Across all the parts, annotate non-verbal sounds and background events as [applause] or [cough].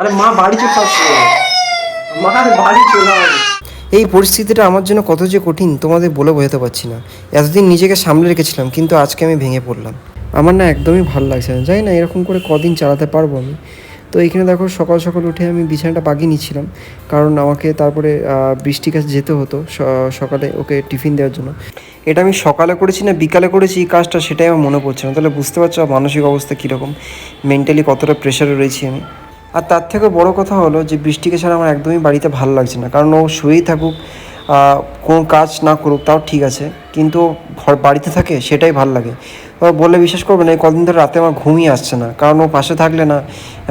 আরে মা বাড়ি মা বাড়ি এই পরিস্থিতিটা আমার জন্য কত যে কঠিন, তোমাদের বলে বোঝাতে পারছি না। এতদিন নিজেকে সামলে রেখেছিলাম, কিন্তু আজকে আমি ভেঙে পড়লাম। আমার না একদমই ভালো লাগছে না, জানি না এরকম করে কদিন চালাতে পারব আমি। তো এখানে দেখো সকাল সকাল উঠে আমি বিছানাটা বাগিয়ে নিচ্ছিলাম। কারণ আমাকে তারপরে আহ, বৃষ্টির কাছে যেতে হতো সকালে ওকে টিফিন দেওয়ার জন্য। এটা আমি সকালে করেছি না বিকালে করেছি এই কাজটা সেটাই আমার মনে পড়ছে না। তাহলে বুঝতে পারছ মানসিক অবস্থা কীরকম। মেন্টালি কতটা প্রেশারে রয়েছি আমি। আর তার থেকে বড় কথা হলো যে বৃষ্টিকে ছাড়া আমার একদমই বাড়িতে ভালো লাগছে না। কারণ ও শুয়েই থাকুক কোনো কাজ না করুক তাও ঠিক আছে। কিন্তু ঘর বাড়িতে থাকে সেটাই ভালো লাগে। ও বললে বিশ্বাস করবে না, এই কদিন ধরে রাতে আমার ঘুমই আসছে না। কারণ ও পাশে থাকলে না,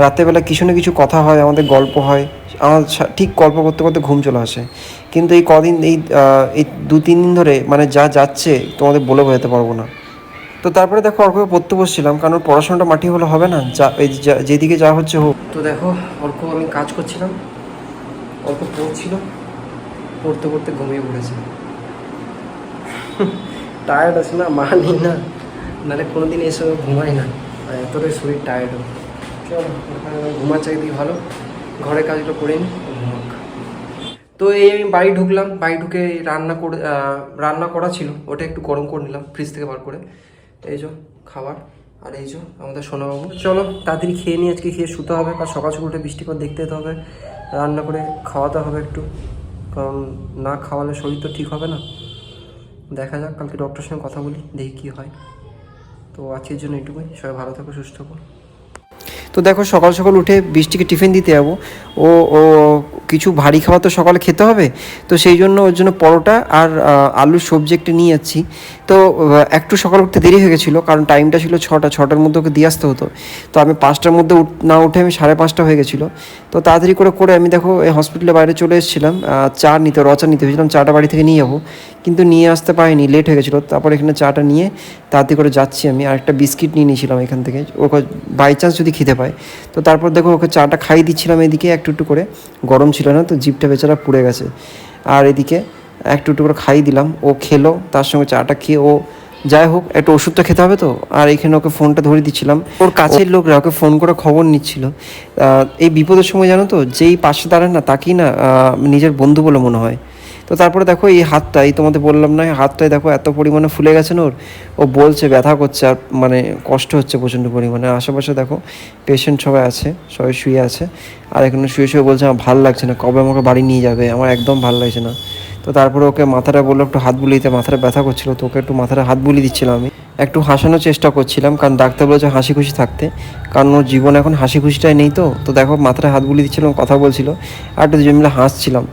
রাতেরবেলা কিছু না কিছু কথা হয়, আমাদের গল্প হয়, আমার ঠিক গল্প করতে করতে ঘুম চলে আসে। কিন্তু এই কদিন, এই এই দু তিন দিন ধরে মানে যা যাচ্ছে, তোমাদের বলে বোঝাতে পারব না। তো তারপরে দেখো অর্ককে পড়তে বসছিলাম কারণ পড়াশোনাটা মাটি হলে হবে না, যা, এই যেদিকে যা হচ্ছে হোক। তো দেখো, অর্ক, আমি কাজ করছিলাম, অর্ক পড়ছিল, পড়তে পড়তে ঘুমিয়ে পড়েছে। [laughs] টায়ার্ড আছে না, মা না। নাহলে কোনোদিন এসে ও ঘুমায় না। আর এতটাই শরীর টায়ার্ড হোক চলো ঘুমাচ্ছে একদিকে ভালো। ঘরের কাজগুলো করে নি ঘুমাক। তো এই আমি বাড়ি ঢুকলাম বাড়ি ঢুকে রান্না করে রান্না করা ছিল। ওটা একটু গরম করে নিলাম ফ্রিজ থেকে বার করে। এই যে খাবার। আর এই যে আমাদের সোনাবাবু। চলো তাড়াতাড়ি খেয়ে নিয়ে আজকে খেয়ে শুতে হবে। কারণ সকাল সকাল উঠে বৃষ্টিপাত দেখতে যেতে হবে। রান্না করে খাওয়াতে হবে একটু। কারণ না খাওয়ালে শরীর তো ঠিক হবে না। দেখা যাক কালকে ডক্টরের সঙ্গে কথা বলি দেখি কী হয়। তো আজকের জন্য এটুকুই। সবাই ভালো থাকো, সুস্থ থাকো। তো দেখো সকাল সকাল উঠে বৃষ্টিকে টিফিন দিতে যাব। ও ও কিছু ভারী খাবার তো সকালে খেতে হবে। তো সেই জন্য ওর জন্য পরোটা আর আলুর সবজি একটা নিয়ে যাচ্ছি। তো একটু সকাল উঠতে দেরি হয়ে গেছিল কারণ টাইমটা ছিল ছটা, ছটার মধ্যে ওকে দিয়ে আসতে হতো। তো আমি পাঁচটার মধ্যে না উঠে আমি সাড়ে পাঁচটা হয়ে গেছিল। তো তাড়াতাড়ি করে করে আমি দেখো এই হসপিটালের বাইরে চলে এসেছিলাম চা নিতে রচা নিতে। হয়েছিলাম চাটা বাড়ি থেকে নিয়ে যাব, কিন্তু নিয়ে আসতে পারিনি লেট হয়ে গেছিল। তারপর এখানে চাটা নিয়ে তাড়াতাড়ি করে যাচ্ছি আমি। আর একটা বিস্কিট নিয়ে নিয়েছিলাম এখান থেকে। ওকে বাই চান্স যদি খেতে পায়। তো তারপর দেখো ওকে চাটা খাইয়ে দিচ্ছিলাম এদিকে একটু একটু করে। গরম ছিল না তো জিপটা বেচারা পুড়ে গেছে। আর এদিকে একটু একটু করে খাইয়ে দিলাম ও খেলো তার সঙ্গে চাটা খেয়ে ও যাই হোক একটা ওষুধ তো খেতে হবে তো? আর এখানে ওকে ফোনটা ধরে দিচ্ছিলাম। ওর কাছের লোকরা ওকে ফোন করে খবর নিচ্ছিল। এই বিপদের সময় জানো তো যেই পাশে দাঁড়ান না তাকেই না নিজের বন্ধু বলে মনে হয়। তো তারপরে দেখো এই হাতটা, এই তোমাদের বললাম না হাতটাই দেখো এত পরিমাণে ফুলে গেছে ওর, ও বলছে ব্যথা করছে আর মানে কষ্ট হচ্ছে প্রচণ্ড পরিমাণে। আশেপাশে দেখো পেশেন্ট সবাই আছে, সবাই শুয়ে আছে। আর এখানে শুয়ে শুয়ে বলছে, আমার ভালো লাগছে না, কবে আমাকে বাড়ি নিয়ে যাবে? আমার একদম ভালো লাগছে না। তো তারপরে ওকে মাথাটা বলল, একটু হাত বুলিয়ে দিতে, মাথাটা ব্যথা করছিল, তো ওকে একটু মাথাটা হাত বুলিয়ে দিচ্ছিলাম আমি। একটু হাসানোর চেষ্টা করছিলাম, কারণ ডাক্তার বলেছে হাসি খুশি থাকতে। কারণ ওর জীবন এখন হাসি খুশিটাই নেই তো। তো দেখো মাথায় হাত বুলিয়ে দিচ্ছিলাম কথা বলছিল, আর একটু দুজন মিলে হাসছিলাম।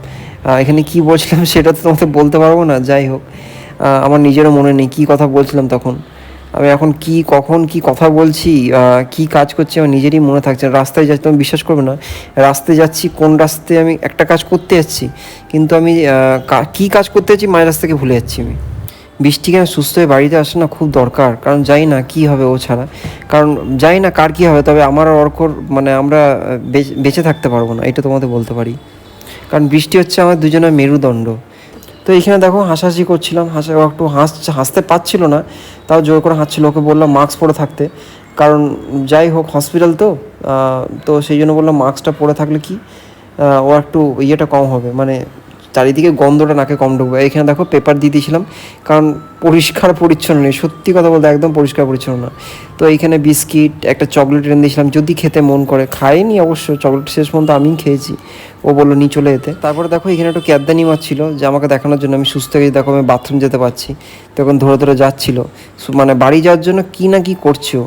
এখানে কি বলছিলাম [laughs] সেটা তো তোমাকে বলতে পারব না, যাই হোক। আমার নিজেরও মনে নেই কি কথা বলছিলাম তখন। আমি এখন কি, কখন কি কথা বলছি কি কাজ করছি, আমার নিজেরই মনে থাকছে। রাস্তায় যাচ্ছি, তুমি বিশ্বাস করবে না, রাস্তায় যাচ্ছি, কোন রাস্তায় আমি একটা কাজ করতে যাচ্ছি, কিন্তু আমি কি কাজ করতে যাচ্ছি, মায়ের রাস্তাকে ভুলে যাচ্ছি আমি। বৃষ্টিকে আমি সুস্থ হয়ে বাড়িতে আসা না খুব দরকার, কারণ জানি না কি হবে ও ছাড়া। কারণ জানি না কার কি হবে, তবে আমার অর্কর মানে আমরা বেঁচে- থাকতে পারব না, এটা তোমাদের বলতে পারি। কারণ বৃষ্টি হচ্ছে আমার দুজনের মেরুদণ্ড। তো এইখানে দেখো হাসাহাসি করছিলাম, হাসা একটু হাস হাসতে পারছিল না, তাও জোর করে হাসছিল। ওকে বললাম মাস্ক পরে থাকতে। কারণ যাই হোক, হসপিটাল তো তো সেই জন্য বললাম মাস্কটা পরে থাকলে কি ও একটু ইয়েটা কম হবে মানে চারিদিকে গন্ধটা নাকে কম ঢুকবে। এখানে দেখো পেপার দিয়ে দিয়েছিলাম, কারণ পরিষ্কার পরিচ্ছন্ন নেই। সত্যি কথা বলতে একদম পরিষ্কার পরিচ্ছন্ন। না তো এইখানে বিস্কিট, একটা চকলেট এনে দিয়েছিলাম, যদি খেতে মন করে। খাইনি অবশ্য, চকলেট শেষ পর্যন্ত আমিই খেয়েছি। ও বলল, নি, চলে যেতে। তারপরে দেখো, এখানে একটু ক্যাদানি মাছ যে আমাকে দেখানোর জন্য আমি সুস্থ হয়ে দেখো আমি বাথরুম যেতে পারছি। তখন ধরে ধরে যাচ্ছিল। মানে বাড়ি যাওয়ার জন্য কি না কি করছে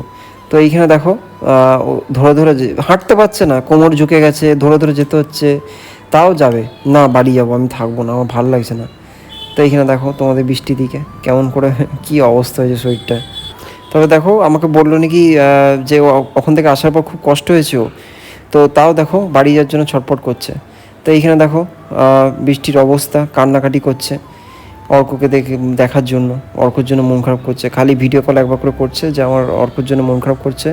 তো এইখানে দেখো ধরে ধরে হাঁটতে পারছে না। কোমর ঝুঁকে গেছে, ধরে ধরে যেতে হচ্ছে। তাও যাবে। না, বাড়ি যাব, আমি থাকব না, আমার ভালো লাগছে না। তো এইখানে দেখো তোমাদের বৃষ্টি দিকে, কেমন করে, কি অবস্থা হয়েছে শরীরটা। তবে দেখো, আমাকে বলল নাকি যে ওখান থেকে আসার পর খুব কষ্ট হয়েছে ও। তো তাও দেখো, বাড়ি যাওয়ার জন্য ছটপট করছে। তো এইখানে দেখো বৃষ্টির অবস্থা, কান্নাকাটি করছে অর্ককে দেখে, দেখার জন্য। অর্কর জন্য মন খারাপ করছে। খালি ভিডিও কল একবার করে করছে যে আমার অর্কর জন্য মন খারাপ করছে।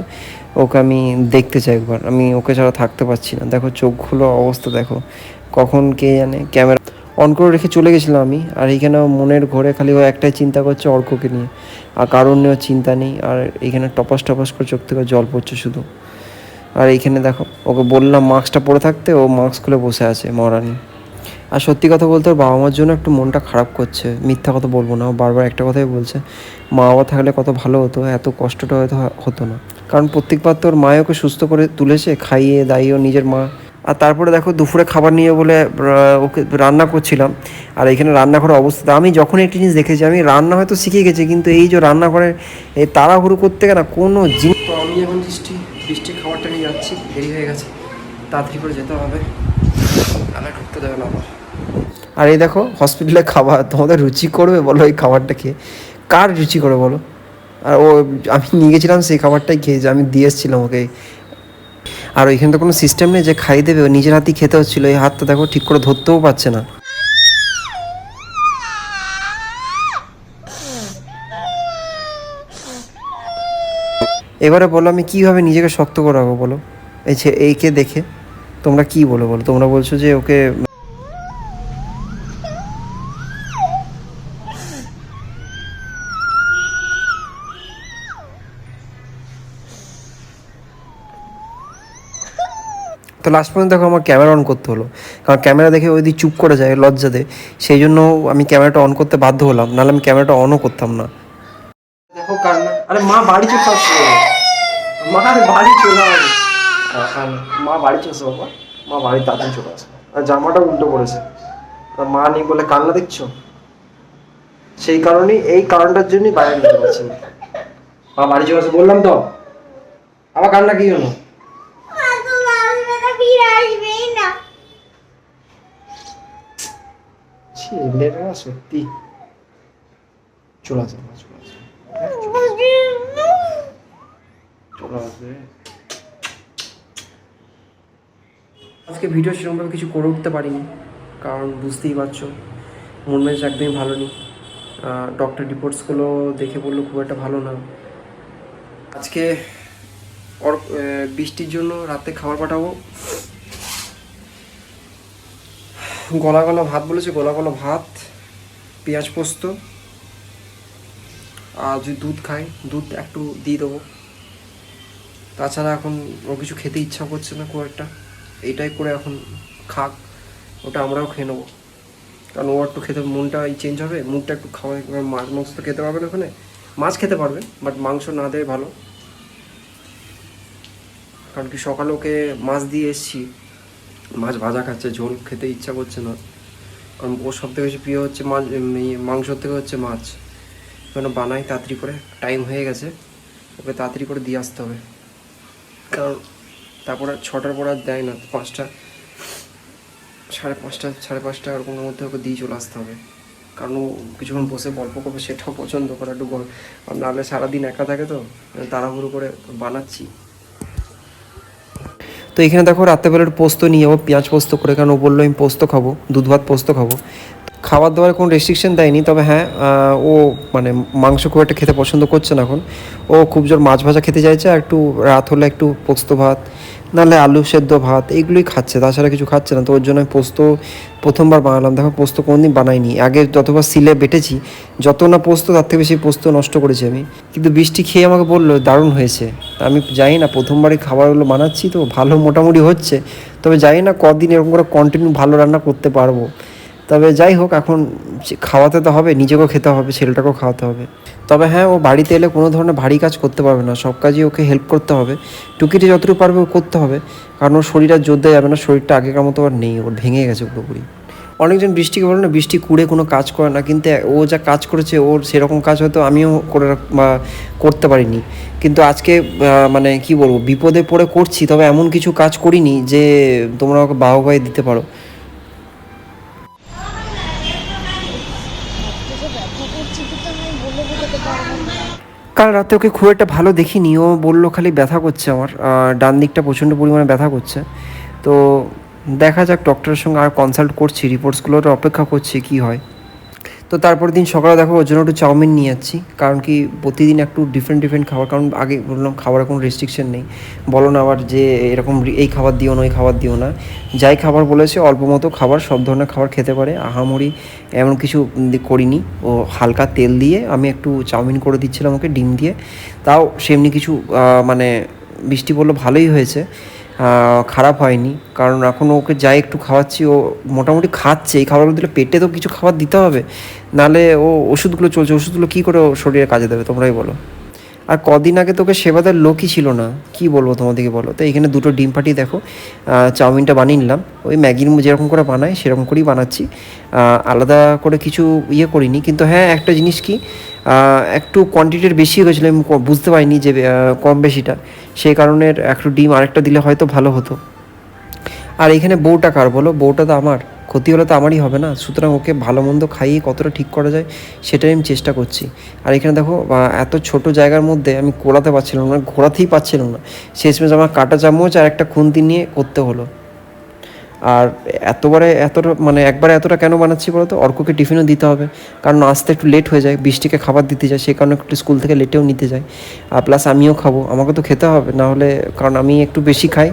ওকে আমি দেখতে চাই একবার। আমি ওকে ছাড়া থাকতে পারছি না। দেখো চোখগুলো অবস্থা দেখো। কখন কে জানে, ক্যামেরা অন করে রেখে চলে গেছিলাম আমি। আর এইখানে মনের ঘরে খালি ও একটাই চিন্তা করছে অর্ককে নিয়ে। আর কারণ নিয়েও চিন্তা নেই। আর এখানে টপাস টপাস করে চোখ থেকে জল পড়ছে শুধু। আর এইখানে দেখো, ওকে বললাম মাস্কটা পরে থাকতে, ও মাস্ক খুলে বসে আছে মহারানী আর সত্যি কথা বলতে ওর বাবা মার জন্য একটু মনটা খারাপ করছে। মিথ্যা কথা বলব না, ও বারবার একটা কথাই বলছে। মা বাবা থাকলে কত ভালো হতো, এত কষ্টটা হয়তো হতো না। কারণ প্রত্যেকবার তো ওর মায়ে ওকে সুস্থ করে তুলেছে খাইয়ে দাইয়ে নিজের মা। আর তারপরে দেখো দুপুরে খাবার নিয়ে বলে ওকে রান্না করছিলাম। আর এখানে রান্নাঘরের অবস্থা আমি যখন একটি জিনিস দেখেছি আমি রান্না হয়তো শিখে গেছি কিন্তু এই যে রান্নাঘরে এই তাড়াহুড়ো করতে গেলে কোনো জিনিস তো আমি এখন বৃষ্টি বৃষ্টির খাবারটা নিয়ে যাচ্ছি দেরি হয়ে গেছে। তাড়াতাড়ি করে যেতে হবে। তাহলে ঢুকতে দেবে না আবার। আর এই দেখো হসপিটালে খাবার তোমাদের রুচি করবে বলো এই খাবারটা খেয়ে। কার রুচি করে বলো? আর ও, আমি নিয়ে গেছিলাম সেই খাবারটাই খেয়েছি আমি দিয়ে এসেছিলাম ওকে। আর ওইখানে তো কোনো সিস্টেম নেই যে খাই দেবে, ও নিজের হাতেই খেতে হচ্ছিল, এই হাতটা দেখো ঠিক করে ধরতেও পারছে না। এবারে বলো আমি কীভাবে নিজেকে শক্ত করাবো বলো? এই এইকে দেখে, তোমরা কি বলো বলো? তোমরা বলছো যে ওকে তো লাস্ট পর্যন্ত দেখো আমার ক্যামেরা অন করতে হলো। কারণ ক্যামেরা দেখে ওই চুপ করে যায় লজ্জাতে সেই জন্য আমি ক্যামেরাটা অন করতে বাধ্য হলাম, নাহলে আমি ক্যামেরাটা অনও করতাম না। দেখো কান্না আরে মা বাড়ি চলে আসছে মা বাড়ি চলে মা বাড়ি চলে বাবা। মা বাড়ি তাড়াতাড়ি চলে আসে। আর জামাটা উল্টো পড়েছে। আর মা নেই বলে কান্না দেখছ? সেই কারণেই, এই কারণটার জন্যই বাইরে নিতে পারছি। মা বাড়ি চলে আসে, বললাম তো। আবার কান্না কি হলো? চলে আসে মা, চলে চলে আসবে আজকে ভিডিও সেরকমভাবে কিছু করে উঠতে পারিনি কারণ বুঝতেই পারছ মন মেজাজ একদমই ভালো নেই। ডক্টর রিপোর্টসগুলো দেখে বলল খুব একটা ভালো না। আজকে বৃষ্টির জন্য রাতে খাবার পাঠাবো। গলা গলা ভাত বলেছে, গলা গলা ভাত, পেঁয়াজ পোস্ত, আর যদি দুধ খায় দুধ একটু দিয়ে দেবো। তাছাড়া এখন ও কিছু খেতে ইচ্ছা করছে না খুব একটা। এইটাই করে এখন খাক, ওটা আমরাও খেয়ে নেব। কারণ ও একটু খেতে, মনটা চেঞ্জ হবে, মুখটা একটু খাওয়া, মাছ মাংস তো খেতে পারবে না ওখানে। মাছ খেতে পারবে বাট মাংস না দেয় ভালো। কারণ কি সকালে ওকে মাছ দিয়ে এসছি। মাছ ভাজা খাচ্ছে, ঝোল খেতে ইচ্ছা করছে না। কারণ ওর সব থেকে বেশি প্রিয় হচ্ছে মাছ মাংসর থেকে হচ্ছে মাছ। কেন বানাই তাড়াতাড়ি করে টাইম হয়ে গেছে। ওকে তাড়াতাড়ি করে দিয়ে আসতে হবে। কারণ তারপরে ছটার পর আর দেয় না, পাঁচটা, সাড়ে পাঁচটা সাড়ে পাঁচটা এরকমের মধ্যে ওকে দিয়ে চলে আসতে হবে। কারণ ও কিছুক্ষণ বসে গল্প করবে, সেটাও পছন্দ করে একটু গল্প। আর নাহলে সারাদিন একা থাকে তো, তাড়াহুড়ো করে বানাচ্ছি। তো এখানে দেখো রাত্রেবেলার পোস্ত নিয়ে যাব, পেঁয়াজ পোস্ত করে, কারণ ও বলল আমি পোস্ত খাব, দুধ ভাত পোস্ত খাব। খাবার দাবার কোনো রেস্ট্রিকশন দেয়নি, তবে হ্যাঁ ও মানে মাংস খুব একটা খেতে পছন্দ করছে না এখন। ও খুব জোর মাছ ভাজা খেতে চাইছে, আর একটু রাত হলে একটু পোস্ত ভাত নাহলে আলু সেদ্ধ ভাত এইগুলোই খাচ্ছে, তাছাড়া কিছু খাচ্ছে না। তো ওর জন্য পোস্ত প্রথমবার বানালাম। দেখো, পোস্ত কোনোদিন বানাইনি। আগে যতবার সিলে বেটেছি, যত না পোস্ত, তার থেকে বেশি পোস্ত নষ্ট করেছি আমি। কিন্তু বৃষ্টি খেয়ে আমাকে বলল, দারুণ হয়েছে। আমি জানি না, প্রথমবারই খাবারগুলো বানাচ্ছি, তো ভালো মোটামুটি হচ্ছে। তবে জানি না কদিন এরকম করে কন্টিনিউ ভালো রান্না করতে পারব। তবে যাই হোক, এখন খাওয়াতে তো হবে, নিজেকেও খেতে হবে, ছেলেটাকেও খাওয়াতে হবে। তবে হ্যাঁ ও বাড়িতে এলে কোনো ধরনের ভারী কাজ করতে পারবে না। সব কাজই ওকে হেল্প করতে হবে। টুকিটি যতটুকু পারবে ও করতে হবে। কারণ ওর শরীর আর জোর দেওয়া যাবে না। শরীরটা আগেকার মতো আর নেই। ওর ভেঙে গেছে পুরোপুরি। অনেকজন বৃষ্টিকে বলে না, বৃষ্টি কুড়ে কোনো কাজ করে না। কিন্তু ও যা কাজ করেছে, ওর সেরকম কাজ হয়তো আমিও করে বা করতে পারিনি। কিন্তু আজকে মানে কি বলব, বিপদে পড়ে করছি। তবে এমন কিছু কাজ করিনি যে তোমরা ওকে বাহবাই দিতে পারো। কাল রাতে ওকে খুব একটা ভালো দেখিনি, ও বলল খালি ব্যথা করছে আমার ডান দিকটা প্রচণ্ড পরিমাণে ব্যথা করছে। তো দেখা যাক ডক্টরের সঙ্গে আর কনসাল্ট করছি রিপোর্টসগুলোর অপেক্ষা করছি কি হয়। তো তারপর দিন সকালে দেখো ওর জন্য একটু চাউমিন নিয়ে যাচ্ছি। কারণ কি প্রতিদিন একটু ডিফারেন্ট ডিফারেন্ট খাবার। কারণ আগে বললাম খাবারের কোনো রেস্ট্রিকশন নেই। বলো না আবার যে এরকম এই খাবার দিও না, ওই খাবার দিও না। যাই খাবার বলেছে, অল্প মতো খাবার, সব ধরনের খাবার খেতে পারে। আহামরি এমন কিছু করিনি। ও হালকা তেল দিয়ে আমি একটু চাউমিন করে দিচ্ছিলাম ওকে, ডিম দিয়ে। তাও সেমনি কিছু মানে বৃষ্টি বলল ভালোই হয়েছে। খারাপ হয়নি। কারণ এখন ওকে যাই একটু খাওয়াচ্ছি, ও মোটামুটি খাচ্ছে। এই খাবারগুলো দিলে পেটে তো কিছু খাবার দিতে হবে। নাহলে ও ওষুধগুলো চলছে, ওষুধগুলো কী করে শরীরে কাজে দেবে, তোমরাই বলো। আর কদিন আগে তোকে সেবা দেওয়ার লোকই ছিল না। কি বলব তোমাদেরকে বলো? তো এখানে দুটো ডিম ফাটিয়ে দেখো। চাউমিনটা বানিয়ে নিলাম। ওই ম্যাগির যেরকম করে বানায় সেরকম করেই বানাচ্ছি। আলাদা করে কিছু ইয়ে করিনি। কিন্তু হ্যাঁ একটা জিনিস কি? একটু কোয়ান্টিটির বেশি হয়ে গেছিল আমি বুঝতে পারিনি যে কম বেশিটা। সেই কারণে একটু ডিম আরেকটা দিলে হয়তো ভালো হতো। আর এখানে বউটা কার বলো? বউটা তো আমার। ক্ষতি হলে তো আমারই হবে না। সুতরাং ওকে ভালো মন্দ খাইয়ে কতটা ঠিক করা যায়, সেটাই আমি চেষ্টা করছি। আর এখানে দেখো এত ছোট জায়গার মধ্যে আমি কোলাতে পারছিলাম না ঘোরাতেই পারছিলাম না। শেষমেশ আমার কাটা চামচ আর একটা খুন্তি নিয়ে করতে হলো। আর এতবারে এতটা মানে একবারে এতটা কেন বানাচ্ছি বলো তো অর্ককে টিফিনও দিতে হবে। কারণ আসতে একটু লেট হয়ে যায়, বৃষ্টিকে খাবার দিতে যায়, সেই কারণে একটু স্কুল থেকে লেটেও নিতে যায় আর প্লাস আমিও খাব, আমাকে তো খেতে হবে না হলে কারণ আমি একটু বেশি খাই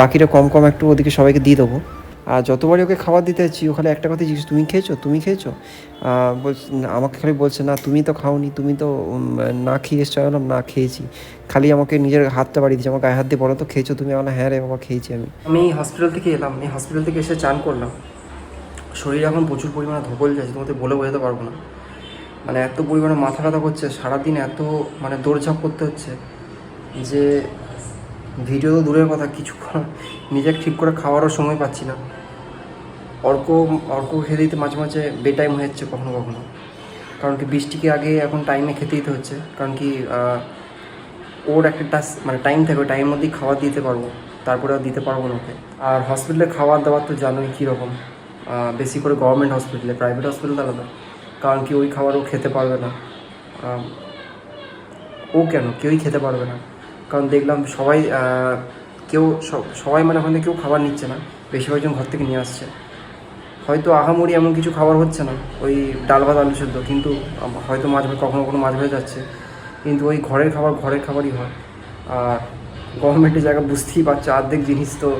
বাকিটা কম কম একটু ওদিকে সবাইকে দিয়ে দেবো। আর যতবারই ওকে খাবার দিতে যাচ্ছি, ওখানে একটা কথা জিজ্ঞেস, তুমি খেয়েছো? তুমি খেয়েছো? আমাকে খালি বলছে, না, তুমি তো খাওনি, তুমি তো না খেয়ে এসছো। আমি বললাম, না, খেয়েছি। খালি আমাকে নিজের হাতটা বাড়িয়ে দিচ্ছে আমার গায়ে হাত দিয়ে বলো তো, খেয়েছো তুমি? আমার হ্যাঁ রে বাবা, খেয়েছি আমি। আমি হসপিটাল থেকে এলাম এই হসপিটাল থেকে এসে চান করলাম। শরীর এখন প্রচুর পরিমাণে ধকল যাচ্ছে, তোমাদের বলে বোঝাতে পারব না। মানে এত পরিমাণে মাথা ব্যথা করছে, সারাদিন এত মানে দৌড়ঝাঁপ করতে হচ্ছে যে ভিডিও তো দূরের কথা, কিছুক্ষণ নিজে ঠিক করে খাওয়ারও সময় পাচ্ছি না। অর্ক অর্ক খেতে দিতে মাঝে মাঝে বেটাইম হয়ে যাচ্ছে কখনো কখনো। কারণ কি বৃষ্টিকে আগে এখন টাইমে খেতে দিতে হচ্ছে। কারণ কি ওর একটা টাস মানে টাইম থাকে, ওই টাইমের মধ্যেই খাবার দিতে পারব। তারপরে আর দিতে পারব না ওকে। আর হসপিটালে খাবার দাবার তো জানোই কীরকম বেশি করে গভর্নমেন্ট হসপিটালে প্রাইভেট হসপিটাল আলাদা। কারণ কি ওই খাবার ও খেতে পারবে না। ও কেন? কেউই খেতে পারবে না। কারণ দেখলাম সবাই কেউ সবাই মানে ওখানে কেউ খাবার নিচ্ছে না। বেশিরভাগজন ঘর থেকে নিয়ে আসছে। হয়তো আহামরি এমন কিছু খাবার হচ্ছে না, ওই ডাল ভাত, আলু সেদ্ধ, কিন্তু হয়তো মাছ ভাত কখনো কখনো মাছ ভাজা যাচ্ছে, কিন্তু ওই ঘরের খাবার, ঘরের খাবারই হয়। আর গভর্নমেন্টের জায়গা বুঝতেই পারছ অর্ধেক জিনিস তো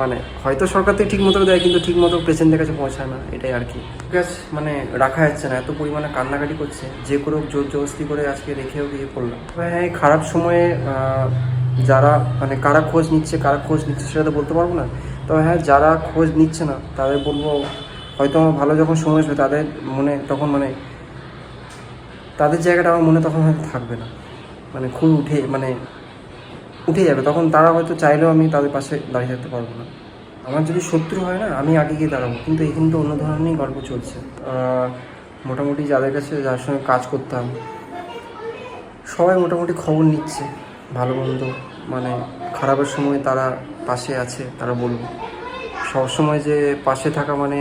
মানে হয়তো সরকার থেকে ঠিক মতো দেয়, কিন্তু ঠিক মতো পেশেন্টের কাছে পৌঁছায় না, এটাই আর কি। আছে মানে রাখা যাচ্ছে না, এত পরিমাণে কান্নাকাটি করছে, যে করে জোর জবস্তি করে আজকে রেখেও ইয়ে করলাম হ্যাঁ খারাপ সময়ে যারা মানে কারা খোঁজ নিচ্ছে, কারা খোঁজ নিচ্ছে, সেটা তো বলতে পারব না। তবে হ্যাঁ যারা খোঁজ নিচ্ছে না, তাদের বলব, হয়তো আমার ভালো যখন সময় আসবে, তাদের মনে তখন মানে তাদের জায়গাটা আমার মনে তখন হয়তো থাকবে না। মানে খুব উঠে মানে উঠে যাবে। তখন তারা হয়তো চাইলেও আমি তাদের পাশে দাঁড়িয়ে থাকতে পারব না। আমার যদি শত্রু হয় না, আমি আগে গিয়ে দাঁড়াবো। কিন্তু এখানে তো অন্য ধরনেরই গল্প চলছে। মোটামুটি যাদের কাছে যার সঙ্গে কাজ করতাম, সবাই মোটামুটি খবর নিচ্ছে। ভালো মন্দ মানে খারাপের সময় তারা পাশে আছে, তারা বলব। সবসময় যে পাশে থাকা মানে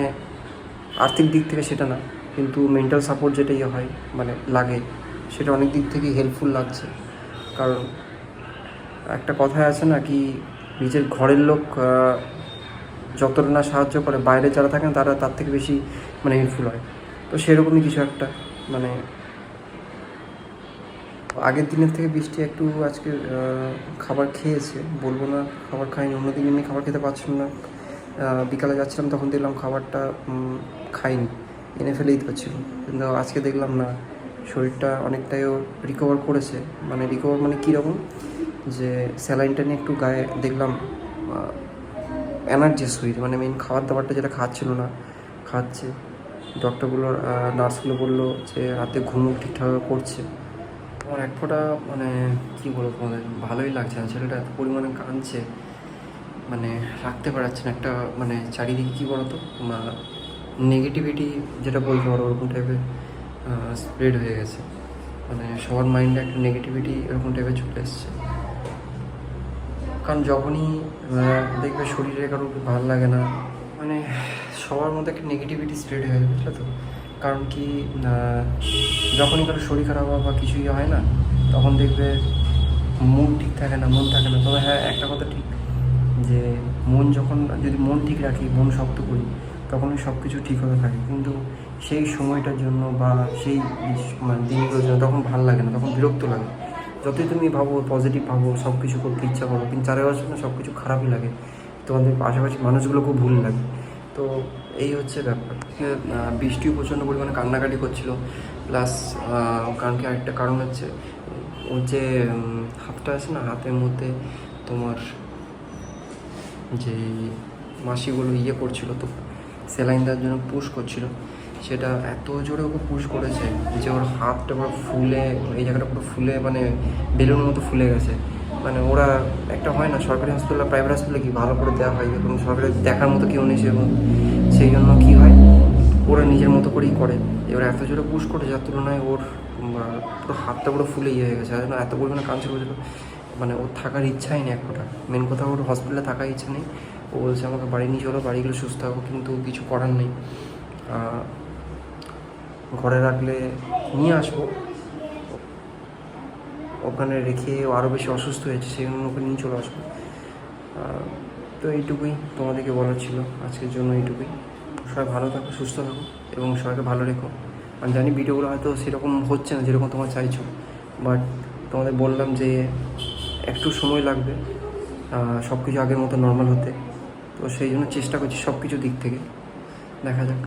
আর্থিক দিক থেকে সেটা না, কিন্তু মেন্টাল সাপোর্ট যেটা ইয়ে হয় মানে লাগে, সেটা অনেক দিক থেকেই হেল্পফুল লাগছে। কারণ একটা কথায় আছে না কি, নিজের ঘরের লোক যতটা না সাহায্য করে, বাইরে যারা থাকেন তারা তার থেকে বেশি মানে হেল্পফুল হয়। তো সেরকমই কিছু একটা মানে আগের দিনের থেকে বৃষ্টি একটু আজকে খাবার খেয়েছে। বলব না খাবার খাইনি, অন্যদিন এমনি খাবার খেতে পারছিলাম না। বিকালে যাচ্ছিলাম, তখন দেখলাম খাবারটা খাইনি। এনে ফেলেই দিচ্ছিল কিন্তু আজকে দেখলাম না, শরীরটা অনেকটাই ও রিকভার করেছে। মানে রিকভার মানে কীরকম যে স্যালাইনটা নিয়ে একটু গায়ে দেখলাম এনার্জি শরীর মানে মেন খাবার দাবারটা যেটা খাচ্ছিল না, খাচ্ছে। ডক্টরগুলো নার্সগুলো বলল যে, রাতে ঘুমও ঠিকঠাকভাবে করছে। আমার এক ফোঁটা মানে কী বলব তোমাদের, ভালোই লাগছে না। ছেলেটা এত পরিমাণে কাঁদছে মানে রাখতে পারছে না একটা মানে চারিদিকে কী বলো বলতো নেগেটিভিটি যেটা বলতে পারো, ওরকম টাইপের স্প্রেড হয়ে গেছে। মানে সবার মাইন্ডে একটা নেগেটিভিটি এরকম টাইপের চলে এসছে। কারণ যখনই দেখবে শরীরে কারও ভালো লাগে না মানে সবার মধ্যে একটা নেগেটিভিটি স্প্রেড হয়ে বুঝলে তো? কারণ কি যখনই কারও শরীর খারাপ হয় বা কিছুই হয় না, তখন দেখবে মন ঠিক থাকে না, মন থাকে না। তবে হ্যাঁ একটা কথা ঠিক, যে মন যখন, যদি মন ঠিক রাখি, মন শক্ত করি, তখনই সব কিছু ঠিক হতে থাকে। কিন্তু সেই সময়টার জন্য বা সেই মানে দিনগুলোর জন্য তখন ভালো লাগে না, তখন বিরক্ত লাগে। যতই তুমি ভাবো পজিটিভ ভাবো সব কিছু করতে ইচ্ছা করো, কিন্তু চারিপাশে না সব কিছু খারাপই লাগে। তোমাদের পাশাপাশি মানুষগুলো খুব ভুল লাগে। তো এই হচ্ছে ব্যাপার। বৃষ্টিও প্রচণ্ড পরিমাণে কান্নাকাটি করছিল। প্লাস কারণ কি আরেকটা কারণ হচ্ছে ওর যে হাতটা আছে না, হাতের মধ্যে তোমার যে মাসিগুলো ইয়ে করছিল তো স্যালাইন দেওয়ার জন্য পুশ করছিল। সেটা এত জোরে ওকে পুশ করেছে যে, ওর হাতটা পুরো ফুলে, এই জায়গাটা পুরো ফুলে মানে বেলুনের মতো ফুলে গেছে। মানে ওরা একটা হয় না, সরকারি হসপিটাল প্রাইভেট হসপিটালে কি ভালো করে দেওয়া হয়? এবং সরকারি দেখার মতো কেউ নেই সেরকম। সেই জন্য কী হয়, ওরা নিজের মতো করেই করে। এবার এত জোরে পুশ করে যার তুলনায় ওর পুরো হাতটা পুরো ফুলে ইয়ে হয়ে গেছে। আর এত পরিমাণে কাঁদছিল বলছিল মানে ওর থাকার ইচ্ছাই নেই এক ফোঁটা। মেন কথা ওর হসপিটালে থাকার ইচ্ছা নেই। ও বলছে আমাকে বাড়ি নিয়ে চলো বাড়ি গেলে সুস্থ হব কিন্তু কিছু করার নেই। ঘরে রাখলে নিয়ে আসব। ওখানে রেখে আরও বেশি অসুস্থ হয়েছে, সেই জন্য ওকে নিয়ে চলে আসব। তো এইটুকুই তোমাদেরকে বলার ছিল। আজকের জন্য এইটুকুই। সবাই ভালো থাকো, সুস্থ থাকো এবং সবাইকে ভালো রেখো। আমি জানি ভিডিওগুলো হয়তো সেরকম হচ্ছে না যেরকম তোমরা চাইছো বাট তোমাদের বললাম যে একটু সময় লাগবে সব কিছু আগের মতো নর্মাল হতে। তো সেই জন্য চেষ্টা করছি সব কিছু দিক থেকে। দেখা যাক।